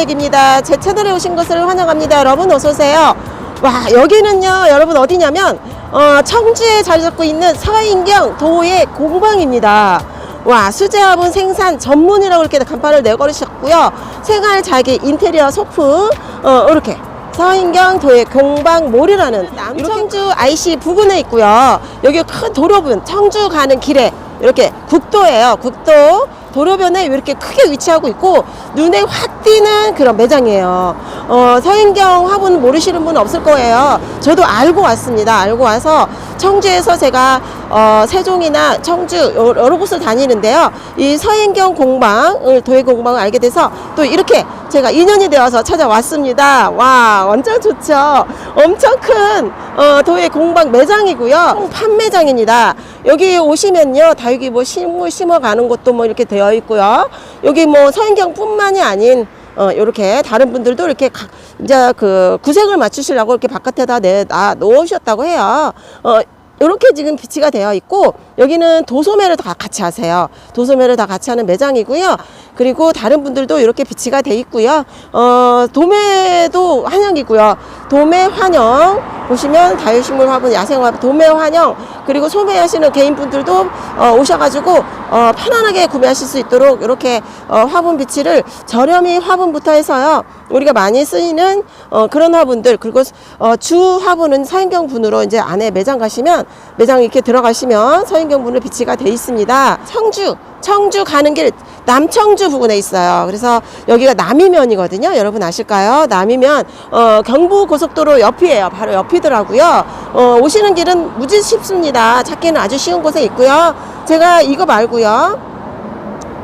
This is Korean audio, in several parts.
모자익입니다. 제 채널에 오신 것을 환영합니다. 여러분 어서 오세요. 와 여기는요 여러분 어디냐면 어, 청주에 자리 잡고 있는 서인경 도의 공방입니다. 와 수제화분 생산 전문이라고 이렇게 간판을 내걸으셨고요. 생활 자기 인테리어 소품 어, 이렇게 서인경 도의 공방몰이라는 남청주 IC 부근에 있고요. 여기 큰 도로변 청주 가는 길에 이렇게 국도예요. 국도 도로변에 이렇게 크게 위치하고 있고 눈에 확 띄는 그런 매장이에요. 어, 서인경 화분 모르시는 분은 없을 거예요. 저도 알고 왔습니다. 알고 와서 청주에서 제가 어, 세종이나 청주 여러 곳을 다니는데요. 이 서인경 공방을 도예 공방을 알게 돼서 또 이렇게 제가 인연이 되어서 찾아왔습니다. 와 완전 좋죠. 엄청 큰 어, 도예 공방 매장이고요. 판매장입니다. 여기 오시면요, 다육이 뭐 식물 심어 가는 곳도 뭐 이렇게 되어 있고요. 여기 뭐 서인경뿐만이 아닌 어, 이렇게 다른 분들도 이렇게 가, 이제 그 구색을 맞추시려고 이렇게 바깥에다 내다 놓으셨다고 해요. 어, 이렇게 지금 비치가 되어 있고 여기는 도소매를 다 같이 하세요. 도소매를 다 같이 하는 매장이고요. 그리고 다른 분들도 이렇게 비치가 돼 있고요. 어, 도매도 환영이고요. 도매 환영 보시면 다육식물 화분, 야생 화분, 도매 환영 그리고 소매하시는 개인분들도 어, 오셔가지고 어, 편안하게 구매하실 수 있도록 이렇게 어, 화분 비치를 저렴이 화분부터 해서요. 우리가 많이 쓰이는 어, 그런 화분들 그리고 어, 주 화분은 서인경 분으로 이제 안에 매장 가시면 매장 이렇게 들어가시면 서인 경 분으로 비치가 돼 있습니다. 청주 청주 가는 길 남청주 부근에 있어요. 그래서 여기가 남이면이거든요. 여러분 아실까요? 남이면 어, 경부 고속도로 옆이에요. 바로 옆이더라고요. 어, 오시는 길은 무지 쉽습니다. 찾기는 아주 쉬운 곳에 있고요. 제가 이거 말고요.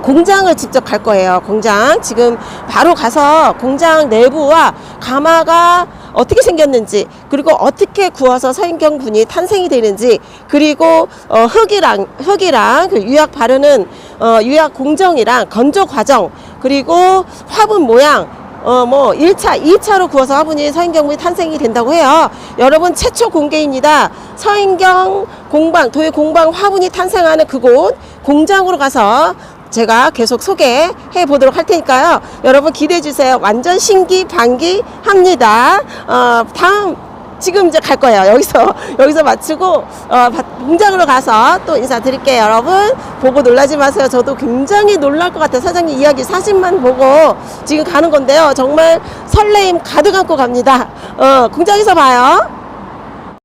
공장을 직접 갈 거예요. 공장. 지금 바로 가서 공장 내부와 가마가 어떻게 생겼는지, 그리고 어떻게 구워서 서인경 분이 탄생이 되는지, 그리고 어, 흙이랑, 흙이랑 그 유약 바르는 어, 유약 공정이랑 건조 과정, 그리고 화분 모양, 어, 뭐, 1차, 2차로 구워서 화분이 서인경분이 탄생이 된다고 해요. 여러분, 최초 공개입니다. 서인경 공방, 도예 공방 화분이 탄생하는 그곳 공장으로 가서 제가 계속 소개해 보도록 할 테니까요. 여러분 기대해 주세요. 완전 신기 반기 합니다. 어, 다음 지금 이제 갈 거예요. 여기서 여기서 마치고 어, 바- 공장으로 가서 또 인사드릴게요. 여러분 보고 놀라지 마세요. 저도 굉장히 놀랄 것 같아요. 사장님 이야기 사진만 보고 지금 가는 건데요. 정말 설레임 가득 안고 갑니다. 어, 공장에서 봐요.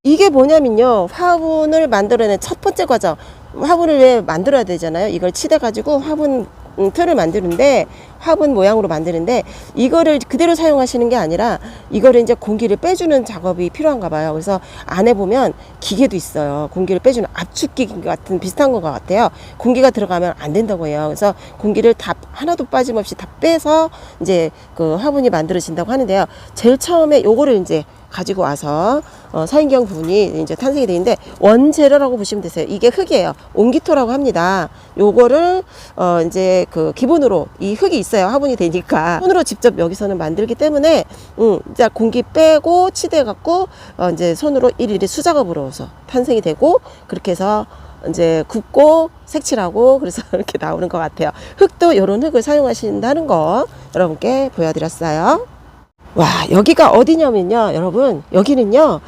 이게 뭐냐면요. 화분을 만들어낸 첫 번째 과정. 화분을 왜 만들어야 되잖아요. 이걸 치대 가지고 화분 음, 틀을 만드는데 화분 모양으로 만드는데 이거를 그대로 사용하시는 게 아니라 이거를 이제 공기를 빼주는 작업이 필요한가 봐요. 그래서 안에 보면 기계도 있어요. 공기를 빼주는 압축기계 같은 비슷한 것 같아요. 공기가 들어가면 안 된다고 해요. 그래서 공기를 다 하나도 빠짐없이 다 빼서 이제 그 화분이 만들어진다고 하는데요. 제일 처음에 요거를 이제 가지고 와서 어, 서인경 분이 이제 탄생이 되는데 원재료라고 보시면 되세요. 이게 흙이에요. 옹기토라고 합니다. 요거를 어, 이제 그 기본으로 이 흙이 있어요. 화분이 되니까 손으로 직접 여기서는 만들기 때문에 음, 이제 공기 빼고 치대 갖고 어, 이제 손으로 일일이 수작업으로서 탄생이 되고 그렇게 해서 이제 굽고 색칠하고 그래서 이렇게 나오는 것 같아요. 흙도 이런 흙을 사용하신다는 거 여러분께 보여드렸어요. 와 여기가 어디냐면요 여러분 여기는요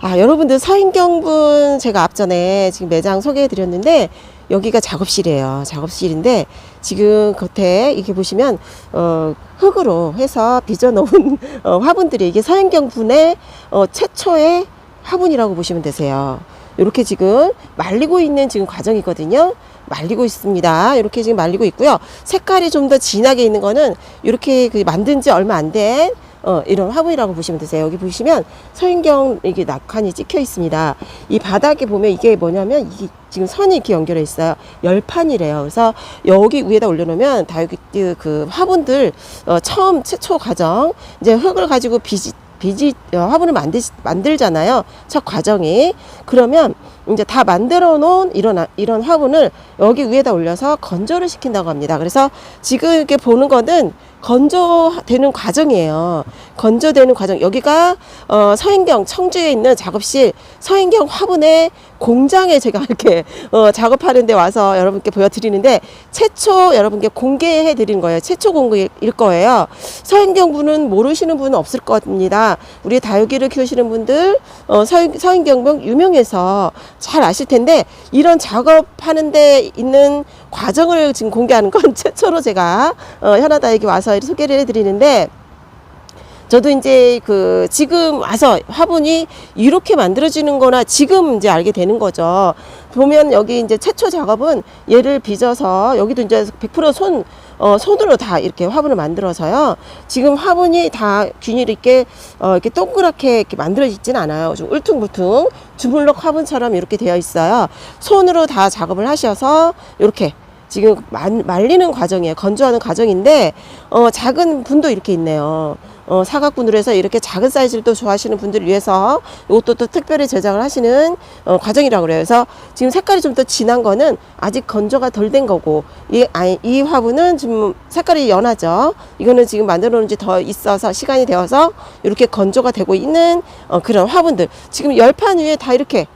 아 여러분들 서인경분 제가 앞전에 지금 매장 소개해 드렸는데 여기가 작업실이에요 작업실인데 지금 겉에 이렇게 보시면 어 흙으로 해서 빚어 놓은 어, 화분들이 이게 서인경분의 어, 최초의 화분이라고 보시면 되세요 이렇게 지금 말리고 있는 지금 과정이거든요. 말리고 있습니다. 이렇게 지금 말리고 있고요. 색깔이 좀 더 진하게 있는 거는 이렇게 그 만든 지 얼마 안 된 어, 이런 화분이라고 보시면 되세요. 여기 보시면 서인경 이게 낙한이 찍혀 있습니다. 이 바닥에 보면 이게 뭐냐면 이게 지금 선이 이렇게 연결해 있어요. 열판이래요. 그래서 여기 위에다 올려놓으면 다육이 그 화분들 어, 처음 최초 과정 이제 흙을 가지고 빚이 비지 어, 화분을 만들 만들잖아요. 첫 과정이 그러면 이제 다 만들어 놓은 이런 아- 이런 화분을 여기 위에다 올려서 건조를 시킨다고 합니다. 그래서 지금 이렇게 보는 거는 건조되는 과정이에요. 건조되는 과정. 여기가 어, 서인경 청주에 있는 작업실 서인경 화분의 공장에 제가 이렇게 어, 작업하는데 와서 여러분께 보여드리는데 최초 여러분께 공개해 드리는 거예요. 최초 공개일 거예요. 서인경 분은 모르시는 분은 없을 겁니다. 우리 다육이를 키우시는 분들 어, 서, 서인경병 유명해서 잘 아실 텐데 이런 작업하는 데 있는 과정을 지금 공개하는 건 최초로 제가 어, 현아다육이 와서 소개를 해드리는데 저도 이제 그 지금 와서 화분이 이렇게 만들어지는 거나 지금 이제 알게 되는 거죠. 보면 여기 이제 최초 작업은 얘를 빚어서 여기도 이제 100%손 어, 손으로 다 이렇게 화분을 만들어서요. 지금 화분이 다 균일 있게 어, 이렇게 동그랗게 이렇게 만들어지진 않아요. 좀 울퉁불퉁 주물럭 화분처럼 이렇게 되어 있어요. 손으로 다 작업을 하셔서 이렇게 지금 말, 말리는 과정이에요. 건조하는 과정인데 어, 작은 분도 이렇게 있네요. 어, 사각분으로 해서 이렇게 작은 사이즈를 또 좋아하시는 분들을 위해서 이것도 또 특별히 제작을 하시는 어, 과정이라고 그래요. 그래서 지금 색깔이 좀 더 진한 거는 아직 건조가 덜 된 거고 이, 아이, 이 화분은 지금 색깔이 연하죠. 이거는 지금 만들어 놓은 지 더 있어서 시간이 되어서 이렇게 건조가 되고 있는 어, 그런 화분들. 지금 열판 위에 다 이렇게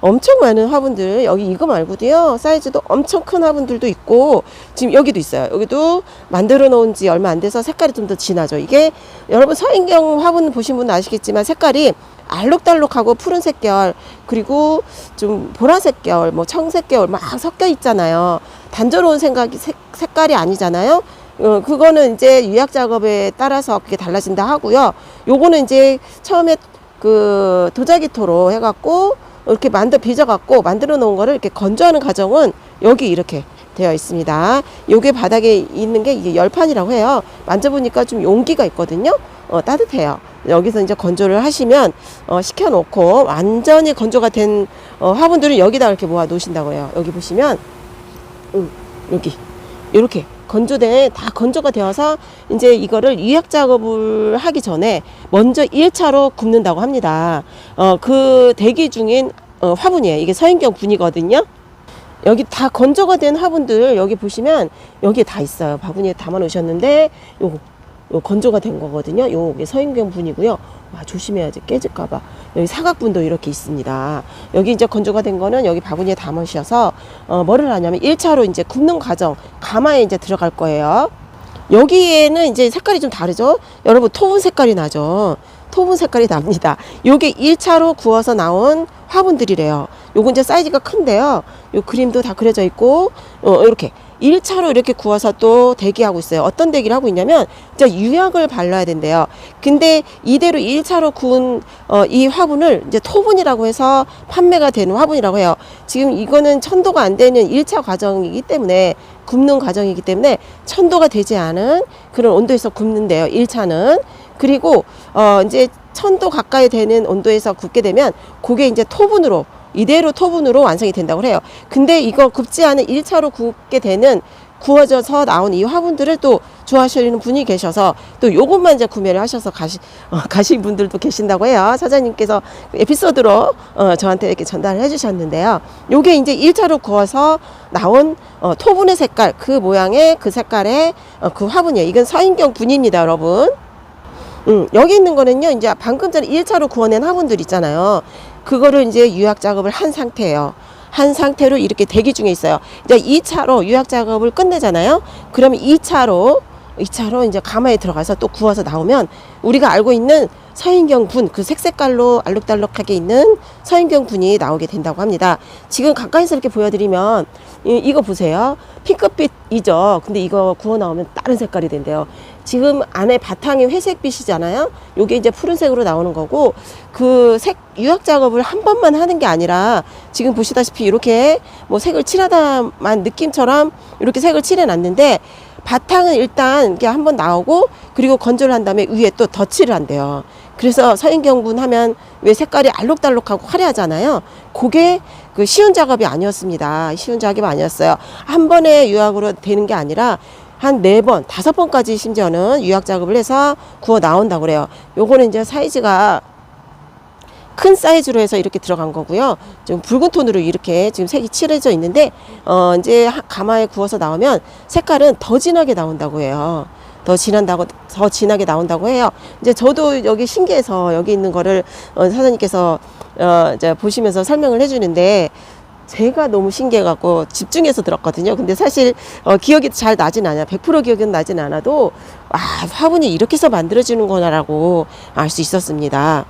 엄청 많은 화분들 여기 이거 말고도요 사이즈도 엄청 큰 화분들도 있고 지금 여기도 있어요 여기도 만들어 놓은 지 얼마 안 돼서 색깔이 좀 더 진하죠 이게 여러분 서인경 화분 보신 분은 아시겠지만 색깔이 알록달록하고 푸른색 계열 그리고 좀 보라색 계열 뭐 청색 계열 막 섞여 있잖아요. 단조로운 생각이 색, 색깔이 아니잖아요? 어, 그거는 이제 유약 작업에 따라서 그게 달라진다 하고요. 요거는 이제 처음에 그 도자기토로 해갖고 이렇게 만들 빚어갖고 만들어 놓은 거를 이렇게 건조하는 과정은 여기 이렇게 되어 있습니다. 요게 바닥에 있는 게 이게 열판이라고 해요. 만져보니까 좀 용기가 있거든요. 어, 따뜻해요. 여기서 이제 건조를 하시면 어, 식혀놓고 완전히 건조가 된 어, 화분들을 여기다 이렇게 모아 놓으신다고 해요. 여기 보시면 음, 여기 이렇게 건조된 다 건조가 되어서 이제 이거를 유약 작업을 하기 전에 먼저 1차로 굽는다고 합니다. 어, 그 대기 중인 어, 화분이에요. 이게 서인경 분이거든요. 여기 다 건조가 된 화분들 여기 보시면 여기에 다 있어요. 바구니에 담아 놓으셨는데 요거 요 건조가 된 거거든요. 요게 서인경 분이고요. 와 조심해야지 깨질까봐 여기 사각분도 이렇게 있습니다. 여기 이제 건조가 된 거는 여기 바구니에 담으셔서 어, 뭐를 하냐면 1차로 이제 굽는 과정 가마에 이제 들어갈 거예요. 여기에는 이제 색깔이 좀 다르죠. 여러분 토분 색깔이 나죠. 토분 색깔이 납니다. 요게 1차로 구워서 나온 화분들이래요. 요거 이제 사이즈가 큰데요. 요 그림도 다 그려져 있고 어, 이렇게 1차로 이렇게 구워서 또 대기하고 있어요. 어떤 대기를 하고 있냐면 이제 유약을 발라야 된대요. 근데 이대로 1차로 구운 어, 이 화분을 이제 토분이라고 해서 판매가 되는 화분이라고 해요. 지금 이거는 천도가 안 되는 1차 과정이기 때문에 굽는 과정이기 때문에 천도가 되지 않은 그런 온도에서 굽는데요. 1차는 그리고 어 이제 천도 가까이 되는 온도에서 굽게 되면 그게 이제 토분으로 이대로 토분으로 완성이 된다고 해요. 근데 이거 굽지 않은 1차로 굽게 되는 구워져서 나온 이 화분들을 또 좋아하시는 분이 계셔서 또 요것만 이제 구매를 하셔서 가시, 어, 가신 분들도 계신다고 해요. 사장님께서 에피소드로 어, 저한테 이렇게 전달을 해주셨는데요. 요게 이제 1차로 구워서 나온 어, 토분의 색깔, 그 모양의 그 색깔의 어, 그 화분이에요. 이건 서인경 분입니다, 여러분. 음, 여기 있는 거는요, 이제 방금 전에 1차로 구워낸 화분들 있잖아요. 그거를 이제 유약 작업을 한 상태예요. 한 상태로 이렇게 대기 중에 있어요. 이제 2차로 유약 작업을 끝내잖아요. 그러면 2차로 2차로 이제 가마에 들어가서 또 구워서 나오면 우리가 알고 있는 서인경 분, 그 색색깔로 알록달록하게 있는 서인경 분이 나오게 된다고 합니다. 지금 가까이서 이렇게 보여드리면 이, 이거 보세요. 핑크빛이죠. 근데 이거 구워 나오면 다른 색깔이 된대요. 지금 안에 바탕이 회색빛이잖아요. 요게 이제 푸른색으로 나오는 거고 그 색 유약 작업을 한 번만 하는 게 아니라 지금 보시다시피 이렇게 뭐 색을 칠하다만 느낌처럼 이렇게 색을 칠해 놨는데 바탕은 일단 이렇게 한번 나오고 그리고 건조를 한 다음에 위에 또 덧칠을 한대요. 그래서 서인경분 하면 왜 색깔이 알록달록하고 화려하잖아요. 그게 그 쉬운 작업이 아니었습니다. 쉬운 작업이 아니었어요. 한 번에 유약으로 되는 게 아니라 한 네 번, 다섯 번까지 심지어는 유약 작업을 해서 구워 나온다고 그래요. 요거는 이제 사이즈가 큰 사이즈로 해서 이렇게 들어간 거고요. 좀 붉은 톤으로 이렇게 지금 색이 칠해져 있는데 어 이제 하- 가마에 구워서 나오면 색깔은 더 진하게 나온다고 해요. 더 진한다고 더 진하게 나온다고 해요. 이제 저도 여기 신기해서 여기 있는 거를 어, 사장님께서 어 이제 보시면서 설명을 해주는데 제가 너무 신기해갖고 집중해서 들었거든요. 근데 사실 어, 기억이 잘 나진 않아요. 100% 기억은 나진 않아도 아 화분이 이렇게 해서 만들어지는 거나라고 알 수 있었습니다.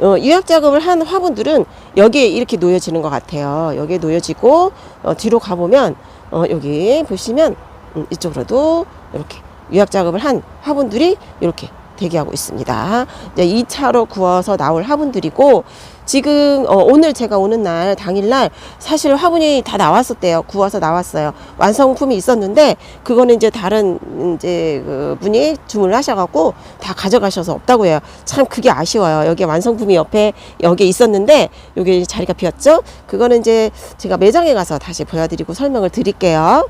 어, 유약 작업을 한 화분들은 여기에 이렇게 놓여지는 것 같아요. 여기에 놓여지고 어, 뒤로 가보면 어, 여기 보시면 음, 이쪽으로도 이렇게 유약 작업을 한 화분들이 이렇게 대기하고 있습니다. 이제 2차로 구워서 나올 화분들이고 지금 어, 오늘 제가 오는 날 당일날 사실 화분이 다 나왔었대요. 구워서 나왔어요. 완성품이 있었는데 그거는 이제 다른 이제 그 분이 주문을 하셔갖고 다 가져가셔서 없다고 해요. 참 그게 아쉬워요. 여기 완성품이 옆에 여기 있었는데 여기 자리가 비었죠. 그거는 이제 제가 매장에 가서 다시 보여드리고 설명을 드릴게요.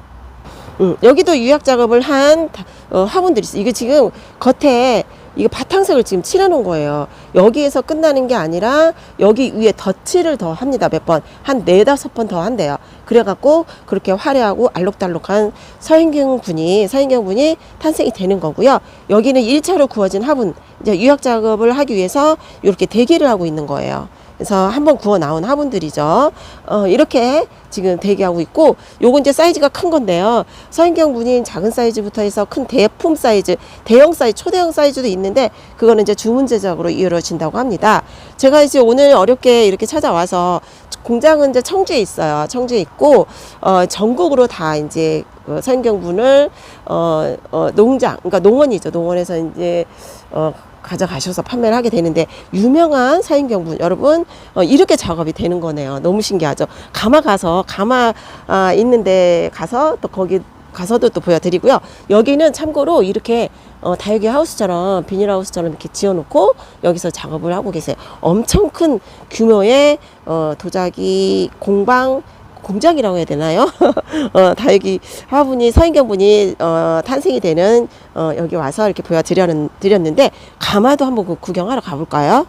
음, 여기도 유약 작업을 한 다- 어, 화분들이 있어요. 이게 지금 겉에 이게 바탕색을 지금 칠해놓은 거예요. 여기에서 끝나는 게 아니라 여기 위에 덧칠을 더 합니다. 몇 번. 한 네다섯 번 더 한대요. 그래갖고 그렇게 화려하고 알록달록한 서인경 분이, 서인경 분이 탄생이 되는 거고요. 여기는 일차로 구워진 화분, 이제 유약 작업을 하기 위해서 이렇게 대기를 하고 있는 거예요. 그래서 한번 구워 나온 화분들이죠. 어, 이렇게 지금 대기하고 있고, 요건 이제 사이즈가 큰 건데요. 서인경 분인 작은 사이즈부터 해서 큰 대품 사이즈, 대형 사이즈, 초대형 사이즈도 있는데, 그거는 이제 주문 제작으로 이루어진다고 합니다. 제가 이제 오늘 어렵게 이렇게 찾아와서 공장은 이제 청주에 있어요. 청주에 있고, 어, 전국으로 다 이제 어, 서인경 분을, 어, 어, 농장, 그러니까 농원이죠. 농원에서 이제, 어, 가져가셔서 판매를 하게 되는데 유명한 사인경분 여러분 어, 이렇게 작업이 되는 거네요. 너무 신기하죠. 가마 가서 가마 아, 있는데 가서 또 거기 가서도 또 보여드리고요. 여기는 참고로 이렇게 어, 다육이 하우스처럼 비닐하우스처럼 이렇게 지어놓고 여기서 작업을 하고 계세요. 엄청 큰 규모의 어, 도자기 공방 공장이라고 해야 되나요? 어, 다육이 화분이 서인경 분이 어, 탄생이 되는 어, 여기 와서 이렇게 보여드렸는데 가마도 한번 그 구경하러 가볼까요?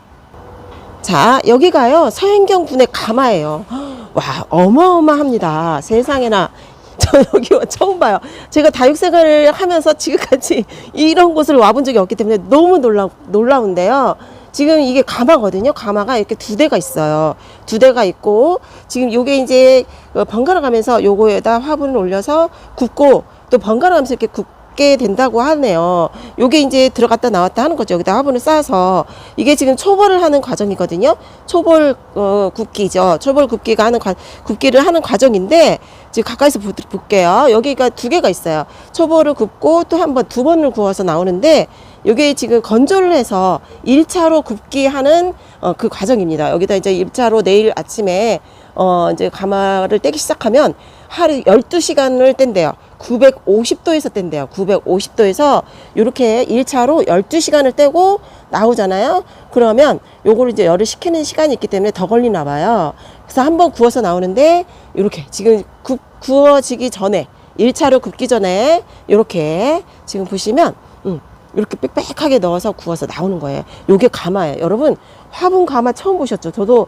자 여기가요 서인경 분의 가마예요. 와 어마어마합니다. 세상에나 저 여기 처음 봐요. 제가 다육 생활을 하면서 지금까지 이런 곳을 와본 적이 없기 때문에 너무 놀라 놀라운데요. 지금 이게 가마거든요. 가마가 이렇게 두 대가 있어요. 두 대가 있고 지금 요게 이제 어, 번갈아 가면서 요거에다 화분을 올려서 굽고 또 번갈아 가면서 이렇게 굽 게 된다고 하네요. 요게 이제 들어갔다 나왔다 하는 거죠. 여기다 화분을 쌓아서 이게 지금 초벌을 하는 과정이거든요. 초벌 어, 굽기죠. 초벌 굽기가 하는 과, 굽기를 하는 과정인데 지금 가까이서 보, 볼게요. 여기가 두 개가 있어요. 초벌을 굽고 또 한 번 두 번을 구워서 나오는데 이게 지금 건조를 해서 일차로 굽기 하는 어, 그 과정입니다. 여기다 이제 일차로 내일 아침에 어, 이제 가마를 떼기 시작하면 하루 12시간을 뗀대요. 950도에서 뗀대요. 950도에서 이렇게 1차로 12시간을 떼고 나오잖아요. 그러면 요거를 이제 열을 식히는 시간이 있기 때문에 더 걸리나 봐요. 그래서 한번 구워서 나오는데 이렇게 지금 굽, 구워지기 전에 1차로 굽기 전에 이렇게 지금 보시면 음, 이렇게 빽빽하게 넣어서 구워서 나오는 거예요. 요게 가마예요. 여러분 화분 가마 처음 보셨죠? 저도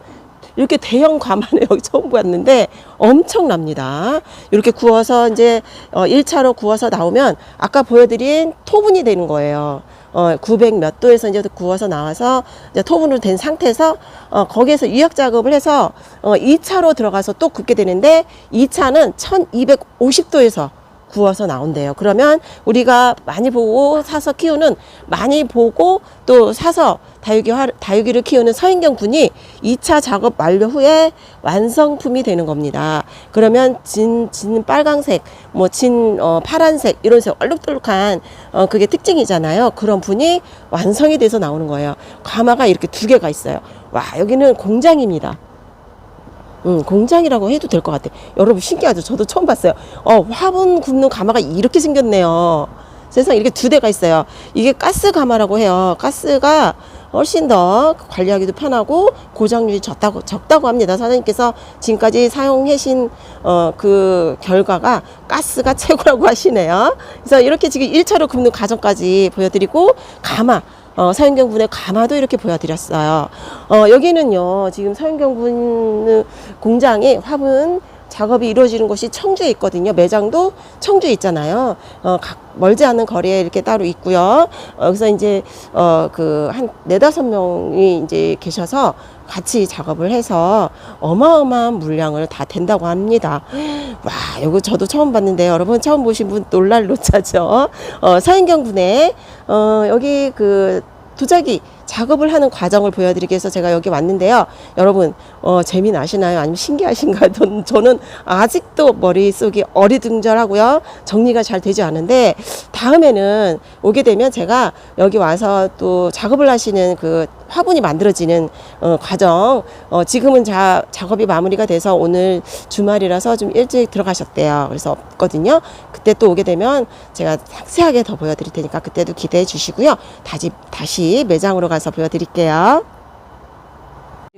이렇게 대형 가마는 여기 처음 보았는데 엄청납니다. 이렇게 구워서 이제 어 1차로 구워서 나오면 아까 보여드린 토분이 되는 거예요. 어, 900 몇 도에서 이제 구워서 나와서 이제 토분으로 된 상태에서 어, 거기에서 유약 작업을 해서 어, 2차로 들어가서 또 굽게 되는데 2차는 1250도에서 구워서 나온대요. 그러면 우리가 많이 보고 사서 키우는 많이 보고 또 사서 다육이 화, 다육이를 키우는 서인경 군이 2차 작업 완료 후에 완성품이 되는 겁니다. 그러면 진, 진 빨강색, 뭐 진 어, 파란색 이런 색 얼룩덜룩한 어, 그게 특징이잖아요. 그런 분이 완성이 돼서 나오는 거예요. 가마가 이렇게 두 개가 있어요. 와 여기는 공장입니다. 음, 공장이라고 해도 될 것 같아. 여러분 신기하죠? 저도 처음 봤어요. 어, 화분 굽는 가마가 이렇게 생겼네요. 세상 이렇게 두 대가 있어요. 이게 가스 가마라고 해요. 가스가 훨씬 더 관리하기도 편하고 고장률이 적다고 적다고 합니다. 사장님께서 지금까지 사용하신 어, 그 결과가 가스가 최고라고 하시네요. 그래서 이렇게 지금 1차로 굽는 과정까지 보여드리고 가마 어, 서인경 군의 가마도 이렇게 보여드렸어요. 어, 여기는요, 지금 서인경 군 공장에 화분 작업이 이루어지는 곳이 청주에 있거든요. 매장도 청주에 있잖아요. 어, 각, 멀지 않은 거리에 이렇게 따로 있고요. 어, 여기서 이제, 어, 그, 한 네다섯 명이 이제 계셔서 같이 작업을 해서 어마어마한 물량을 다 된다고 합니다. 와, 이거 저도 처음 봤는데 여러분 처음 보신 분 놀랄 노차죠. 어, 서인경 군의, 어, 여기 그, 도자기 작업을 하는 과정을 보여드리기 위해서 제가 여기 왔는데요. 여러분, 어, 재미나시나요? 아니면 신기하신가요? 전- 저는 아직도 머릿속이 어리둥절하고요. 정리가 잘 되지 않은데, 다음에는 오게 되면 제가 여기 와서 또 작업을 하시는 그 화분이 만들어지는 어, 과정, 어, 지금은 자, 작업이 마무리가 돼서 오늘 주말이라서 좀 일찍 들어가셨대요. 그래서 없거든요. 그때 또 오게 되면 제가 상세하게 더 보여드릴 테니까 그때도 기대해 주시고요. 다시, 다시 매장으로 가서 보여드릴게요.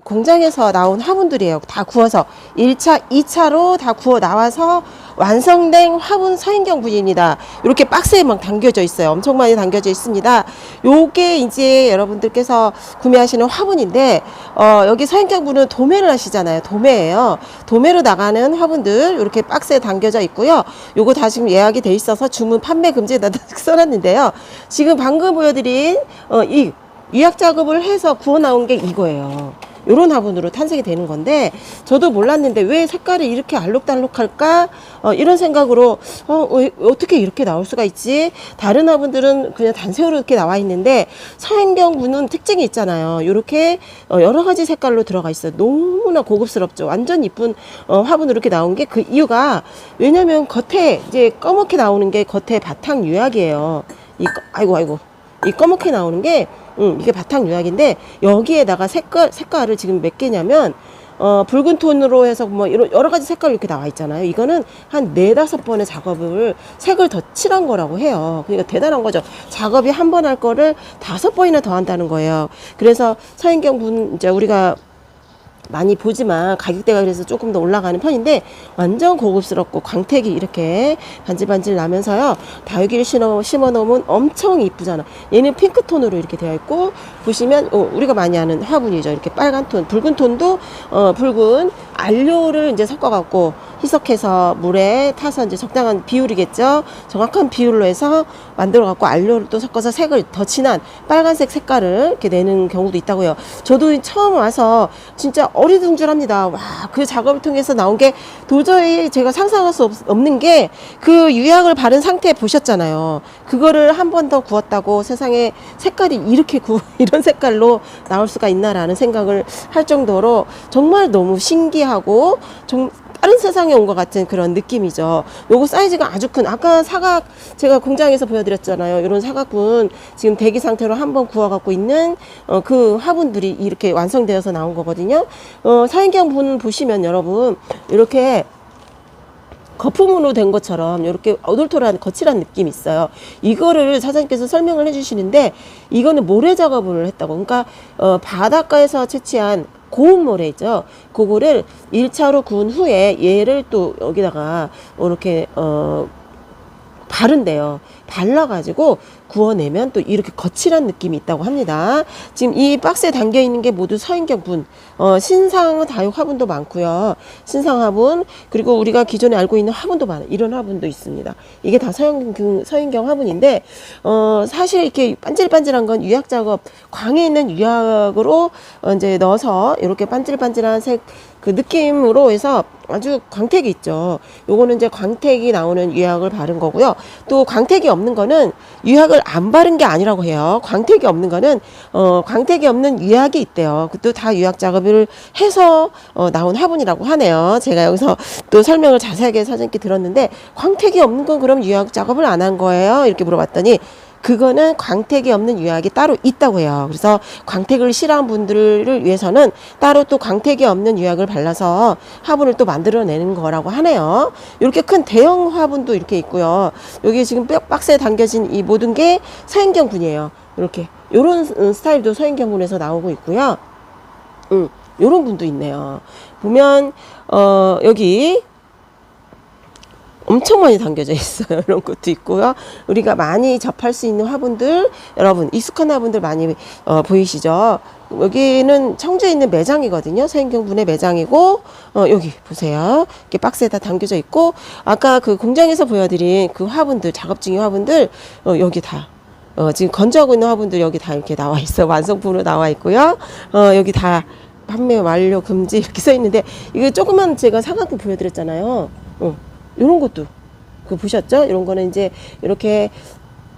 공장에서 나온 화분들이에요. 다 구워서 1차, 2차로 다 구워 나와서 완성된 화분 서인경 분입니다. 이렇게 박스에 막 담겨져 있어요. 엄청 많이 담겨져 있습니다. 요게 이제 여러분들께서 구매하시는 화분인데 어, 여기 서인경 분은 도매를 하시잖아요. 도매예요. 도매로 나가는 화분들 이렇게 박스에 담겨져 있고요. 요거 다 지금 예약이 돼 있어서 주문 판매 금지에다 써놨는데요. 지금 방금 보여드린 어, 이 유약 작업을 해서 구워 나온 게 이거예요. 요런 화분으로 탄생이 되는 건데 저도 몰랐는데 왜 색깔이 이렇게 알록달록할까? 어, 이런 생각으로 어, 왜, 어떻게 이렇게 나올 수가 있지? 다른 화분들은 그냥 단색으로 이렇게 나와 있는데 서행경 분은 특징이 있잖아요. 요렇게 어, 여러 가지 색깔로 들어가 있어요. 너무나 고급스럽죠. 완전 이쁜 어, 화분으로 이렇게 나온 게 그 이유가 왜냐면 겉에 이제 검게 나오는 게 겉에 바탕 유약이에요. 이 꺼- 아이고 아이고. 이 검게 나오는 게 음, 이게 바탕 유약인데 여기에다가 색깔 색깔을 지금 몇 개냐면 어, 붉은 톤으로 해서 뭐 이런 여러 가지 색깔 이렇게 나와 있잖아요. 이거는 한 네다섯 번의 작업을 색을 더 칠한 거라고 해요. 그러니까 대단한 거죠. 작업이 한 번 할 거를 다섯 번이나 더 한다는 거예요. 그래서 서인경 분 이제 우리가 많이 보지만 가격대가 그래서 조금 더 올라가는 편인데 완전 고급스럽고 광택이 이렇게 반질반질 나면서요. 다육이를 심어, 심어 놓으면 엄청 이쁘잖아. 얘는 핑크톤으로 이렇게 되어 있고 보시면 어, 우리가 많이 아는 화분이죠. 이렇게 빨간 톤 붉은 톤도 어, 붉은 안료를 이제 섞어 갖고 희석해서 물에 타서 이제 적당한 비율이겠죠 정확한 비율로 해서 만들어 갖고 안료를 또 섞어서 색을 더 진한 빨간색 색깔을 이렇게 내는 경우도 있다고요 저도 처음 와서 진짜 어리둥절합니다. 와, 그 작업을 통해서 나온 게 도저히 제가 상상할 수 없, 없는 게 그 유약을 바른 상태 보셨잖아요. 그거를 한 번 더 구웠다고 세상에 색깔이 이렇게 구, 이런 색깔로 나올 수가 있나라는 생각을 할 정도로 정말 너무 신기하고 좀 다른 세상에 온 것 같은 그런 느낌이죠. 요거 사이즈가 아주 큰, 아까 사각, 제가 공장에서 보여드렸잖아요. 이런 사각분, 지금 대기 상태로 한번 구워갖고 있는, 어, 그 화분들이 이렇게 완성되어서 나온 거거든요. 어, 사인경 분 보시면 여러분, 이렇게 거품으로 된 것처럼 이렇게 어돌토란 거칠한 느낌이 있어요. 이거를 사장님께서 설명을 해주시는데 이거는 모래 작업을 했다고. 그러니까 어, 바닷가에서 채취한 고운 모래죠. 그거를 1차로 구운 후에 얘를 또 여기다가 이렇게 어 바른대요. 발라가지고 구워내면 또 이렇게 거칠한 느낌이 있다고 합니다. 지금 이 박스에 담겨 있는 게 모두 서인경 분, 어, 신상 다육 화분도 많고요. 신상 화분 그리고 우리가 기존에 알고 있는 화분도 많아. 이런 화분도 있습니다. 이게 다 서인경 서인경 화분인데 어, 사실 이렇게 반질반질한 건 유약 작업 광에 있는 유약으로 어, 이제 넣어서 이렇게 반질반질한 색 그 느낌으로 해서 아주 광택이 있죠. 요거는 이제 광택이 나오는 유약을 바른 거고요. 또 광택이 없는 거는 유약을 안 바른 게 아니라고 해요. 광택이 없는 거는 어 광택이 없는 유약이 있대요. 그것도 다 유약 작업을 해서 어 나온 화분이라고 하네요. 제가 여기서 또 설명을 자세하게 사장님께 들었는데 광택이 없는 건 그럼 유약 작업을 안 한 거예요? 이렇게 물어봤더니 그거는 광택이 없는 유약이 따로 있다고 해요. 그래서 광택을 싫어하는 분들을 위해서는 따로 또 광택이 없는 유약을 발라서 화분을 또 만들어내는 거라고 하네요. 이렇게 큰 대형 화분도 이렇게 있고요. 여기 지금 뼈- 박스에 담겨진 이 모든 게 서인경분이에요. 이렇게 요런 음, 스타일도 서인경분에서 나오고 있고요. 음, 요런 분도 있네요. 보면 어 여기 엄청 많이 담겨져 있어요. 이런 것도 있고요. 우리가 많이 접할 수 있는 화분들, 여러분, 익숙한 화분들 많이 어, 보이시죠? 여기는 청주에 있는 매장이거든요. 서인경분의 매장이고, 어, 여기 보세요. 이렇게 박스에다 담겨져 있고, 아까 그 공장에서 보여드린 그 화분들, 작업 중인 화분들, 어, 여기 다 어, 지금 건조하고 있는 화분들 여기 다 이렇게 나와 있어. 완성품으로 나와 있고요. 어, 여기 다 판매 완료 금지 이렇게 써 있는데 이거 조그만 제가 사갖고 보여드렸잖아요. 어, 이런 것도 그 보셨죠? 이런 거는 이제 이렇게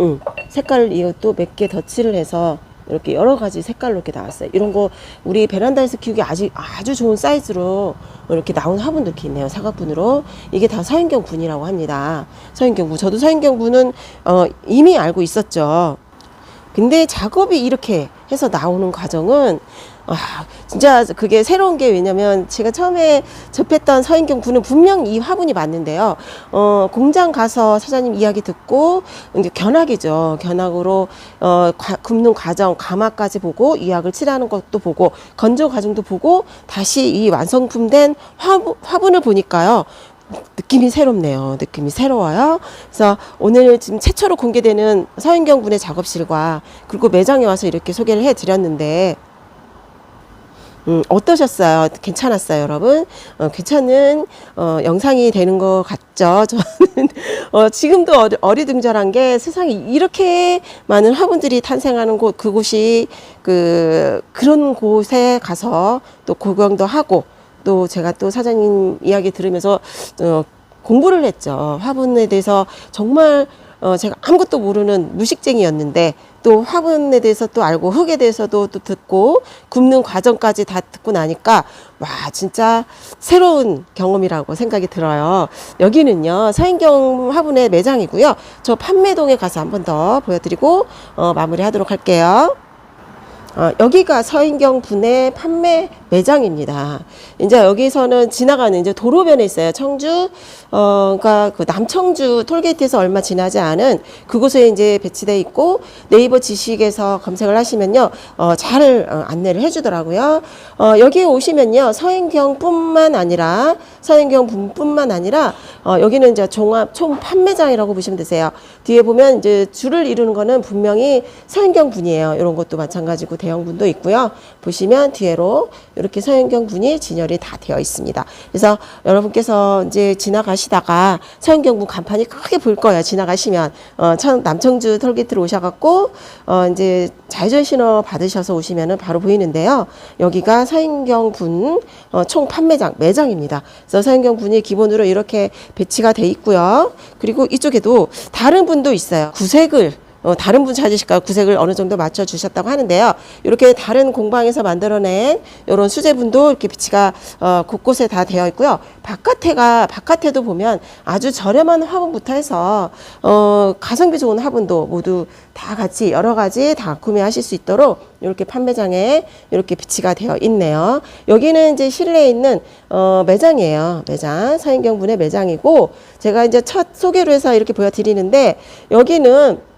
음, 색깔 이것도 몇 개 덧칠을 해서 이렇게 여러 가지 색깔로 이렇게 나왔어요. 이런 거 우리 베란다에서 키우기 아주 아주 좋은 사이즈로 이렇게 나온 화분도 이렇게 있네요. 사각분으로 이게 다 서인경 분이라고 합니다. 서인경 분. 저도 서인경 분은 어, 이미 알고 있었죠. 근데 작업이 이렇게 해서 나오는 과정은 아 진짜 그게 새로운 게 왜냐면 제가 처음에 접했던 서인경 군은 분명 이 화분이 맞는데요. 어 공장 가서 사장님 이야기 듣고 이제 견학이죠. 견학으로 어 과- 굽는 과정 가마까지 보고 유약을 칠하는 것도 보고 건조 과정도 보고 다시 이 완성품된 화분, 화분을 보니까요. 느낌이 새롭네요. 느낌이 새로워요. 그래서 오늘 지금 최초로 공개되는 서인경 군의 작업실과 그리고 매장에 와서 이렇게 소개를 해 드렸는데 음, 어떠셨어요? 괜찮았어요, 여러분? 어, 괜찮은 어, 영상이 되는 것 같죠? 저는 어, 지금도 어리, 어리둥절한 게 세상에 이렇게 많은 화분들이 탄생하는 곳, 그곳이 그 그런 곳에 가서 또 구경도 하고 또 제가 또 사장님 이야기 들으면서 어, 공부를 했죠. 화분에 대해서 정말 어, 제가 아무것도 모르는 무식쟁이였는데 또 화분에 대해서 또 알고 흙에 대해서도 또 듣고 굽는 과정까지 다 듣고 나니까 와 진짜 새로운 경험이라고 생각이 들어요. 여기는요 서인경 화분의 매장이고요. 저 판매동에 가서 한 번 더 보여드리고 어, 마무리하도록 할게요. 어, 여기가 서인경 분의 판매 매장입니다. 이제 여기서는 지나가는 이제 도로변에 있어요. 청주, 어, 그러니까 그 남청주 톨게이트에서 얼마 지나지 않은 그곳에 이제 배치돼 있고 네이버 지식에서 검색을 하시면요, 어, 잘 어, 안내를 해주더라고요. 어, 여기에 오시면요, 서인경뿐만 아니라 서인경 분뿐만 아니라 어, 여기는 이제 종합 총 판매장이라고 보시면 되세요. 뒤에 보면 이제 줄을 이루는 거는 분명히 서인경 분이에요. 이런 것도 마찬가지고 대형분도 있고요. 보시면 뒤에로 이렇게 서인경 분이 진열이 다 되어 있습니다. 그래서 여러분께서 이제 지나가시 다가 서인경 분 간판이 크게 보일 거예요. 지나가시면 어, 청, 남청주 톨게이트로 오셔갖고 어, 이제 좌회전 신호 받으셔서 오시면은 바로 보이는데요. 여기가 서인경 분 어, 총 판매장 매장입니다. 그래서 서인경 분이 기본으로 이렇게 배치가 돼 있고요. 그리고 이쪽에도 다른 분도 있어요. 구색을 어, 다른 분 찾으실까 구색을 어느 정도 맞춰 주셨다고 하는데요. 이렇게 다른 공방에서 만들어낸 이런 수제분도 이렇게 비치가 어, 곳곳에 다 되어 있고요. 바깥에가 바깥에도 보면 아주 저렴한 화분부터 해서 어, 가성비 좋은 화분도 모두 다 같이 여러 가지 다 구매하실 수 있도록 이렇게 판매장에 이렇게 비치가 되어 있네요. 여기는 이제 실내에 있는 어, 매장이에요. 매장 서인경 분의 매장이고 제가 이제 첫 소개로 해서 이렇게 보여드리는데 여기는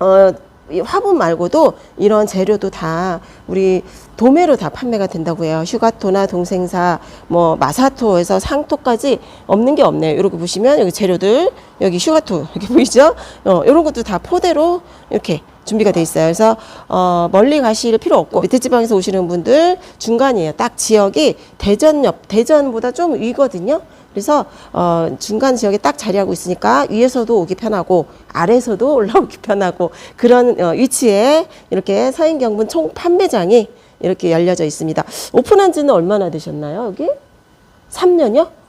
어, 이 화분 말고도 이런 재료도 다 우리 도매로 다 판매가 된다고 해요. 휴가토나 동생사, 뭐 마사토에서 상토까지 없는 게 없네요. 이렇게 보시면 여기 재료들 여기 휴가토 이렇게 보이죠? 어, 이런 것도 다 포대로 이렇게 준비가 돼 있어요. 그래서 어, 멀리 가실 필요 없고 밑에 지방에서 오시는 분들 중간이에요. 딱 지역이 대전 옆 대전보다 좀 위거든요. 그래서 어, 중간 지역에 딱 자리하고 있으니까 위에서도 오기 편하고 아래에서도 올라오기 편하고 그런 어, 위치에 이렇게 서인경분 총 판매장이 이렇게 열려져 있습니다. 오픈한 지는 얼마나 되셨나요, 여기? 3년이요?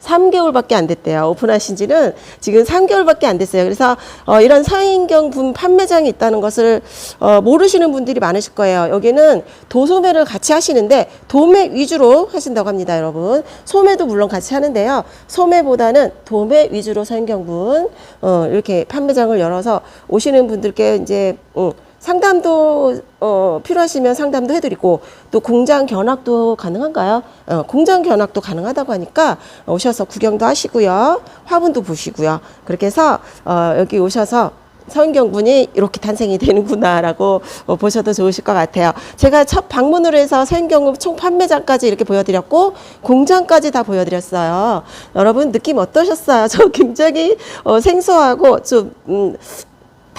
3개월밖에 안 됐대요. 오픈하신 지는 지금 3개월밖에 안 됐어요. 그래서 어, 이런 서인경 분 판매장이 있다는 것을 어, 모르시는 분들이 많으실 거예요. 여기는 도소매를 같이 하시는데 도매 위주로 하신다고 합니다, 여러분. 소매도 물론 같이 하는데요. 소매보다는 도매 위주로 서인경 분 어, 이렇게 판매장을 열어서 오시는 분들께 이제 음, 상담도 어, 필요하시면 상담도 해드리고 또 공장 견학도 가능한가요? 어, 공장 견학도 가능하다고 하니까 오셔서 구경도 하시고요, 화분도 보시고요. 그렇게 해서 어, 여기 오셔서 서인경 군이 이렇게 탄생이 되는구나라고 어, 보셔도 좋으실 것 같아요. 제가 첫 방문으로 해서 서인경 총 판매장까지 이렇게 보여드렸고 공장까지 다 보여드렸어요. 여러분 느낌 어떠셨어요? 저 굉장히 어, 생소하고 좀 음,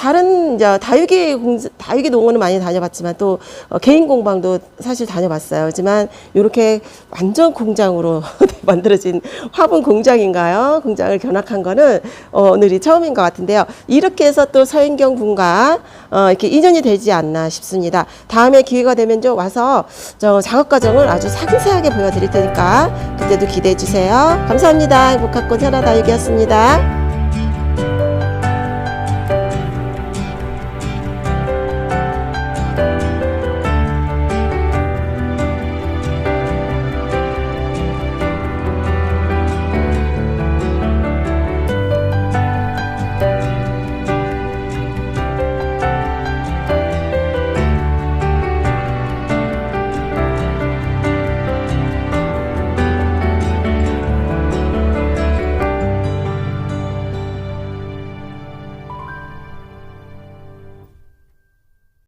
다른 이제 다육이 공 다육이 농원은 많이 다녀봤지만 또 어, 개인 공방도 사실 다녀봤어요. 하지만 이렇게 완전 공장으로 만들어진 화분 공장인가요? 공장을 견학한 거는 어, 오늘이 처음인 것 같은데요. 이렇게 해서 또 서인경 군과 어, 이렇게 인연이 되지 않나 싶습니다. 다음에 기회가 되면 좀 와서 저 작업 과정을 아주 상세하게 보여드릴 테니까 그때도 기대해 주세요. 감사합니다. 행복학군 현아다육이었습니다.